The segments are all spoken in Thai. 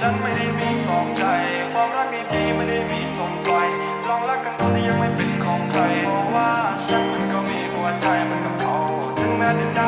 ฉันไม่ได้มีสองใจ ความรักดีๆไม่ได้มีสมปลองรักกันตอที่ยังไม่เป็นของใคร เพราะว่าฉันมันก็มีหัวใจมันกับเขา ถึงแม้ได้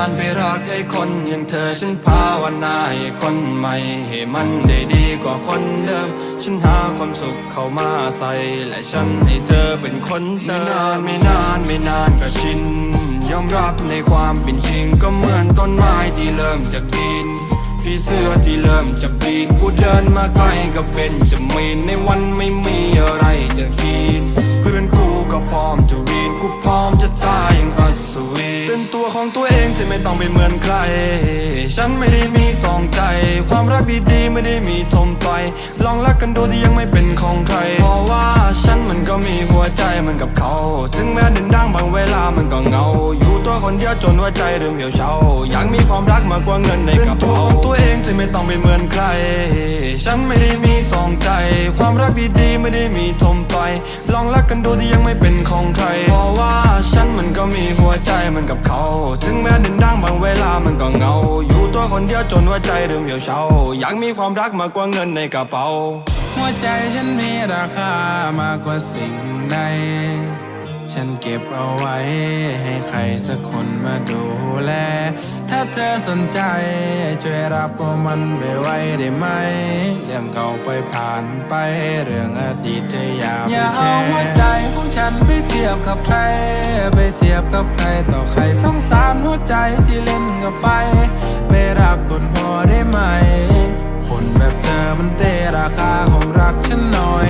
านไปรักไอ้คนอย่างเธอฉันภาวนาให้คนใหม่ให้มันได้ดีกว่าคนเดิม ฉันหาความสุขเข้ามาใส่ และฉันให้เธอเป็นคนเติมไม่นานไม่นานไม่นานก็ชิน ยอมรับในความเป็นจริงก็เหมือนต้นไม้ที่เริ่มจะกินพี่เสื้อที่เริ่มจะปีนกูเดินมาใกล้ก็เป็นจะมีนในวันไม่มีอะไรจะกินเพื่อนกูก็พร้อมจะวีนกูพร้อม ของตัวเองจะไม่ต้องไปเหมือนใคร ฉันไม่ได้มีสองใจ ความรักดีๆไม่ได้มีทมไป ลองรักกันดูที่ยังไม่เป็นของใคร เพราะว่าฉันมันก็มีหัวใจเหมือนกับเขา ถึงแม้เดินดังบางเวลามันก็เงาอย คนเดียวจนหัวใจเริ่มเหี่ยวเฉาอยากมีความรักมากกว่าเงินในกระเป๋าเป็นตัวของตัวเองจะไม่ต้องไปเหมือนใคร ฉันไม่ได้มีสองใจ ความรักดีๆไม่ได้มีทมไป ลองรักกันดูที่ยังไม่เป็นของใคร เพราะว่าฉันมันก็มีหัวใจเหมือนกับเขา ถึงแม้เดินดังบางเวลามันก็เงา อยู่ตัวคนเดียวจนหัวใจเริ่มเหี่ยวเฉาอยากมีความรักมากกว่าเงินในกระเป๋า หัวใจฉันมีราคามากกว่าสิ่งใด ฉันเก็บเอาไว้ ให้ใครสักคนมาดูแล ถ้าเธอสนใจ ช่วยรับเอามันไปไว้ได้ไหม เรื่องเก่าไปผ่านไป เรื่องอดีตจะอย่าไปแค่อย่าเอาหัวใจของฉันไปเทียบกับใคร ไปเทียบกับใครต่อใครสงสารหัวใจที่เล่นกับไฟ ไม่รักคนพอได้ไหม คนแบบเธอมันเตะราคาของรักฉันน้อย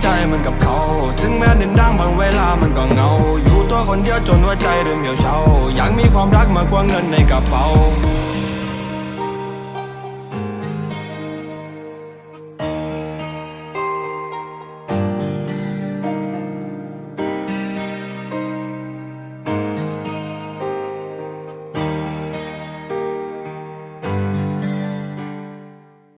ใจมันกับเขา ถึงแม้เดินดังบางเวลามันก็เงา อยู่ตัวคนเดียวจนว่าใจเริ่มเหี่ยวเฉาอยากมีความรักมากกว่าเงินในกระเป๋า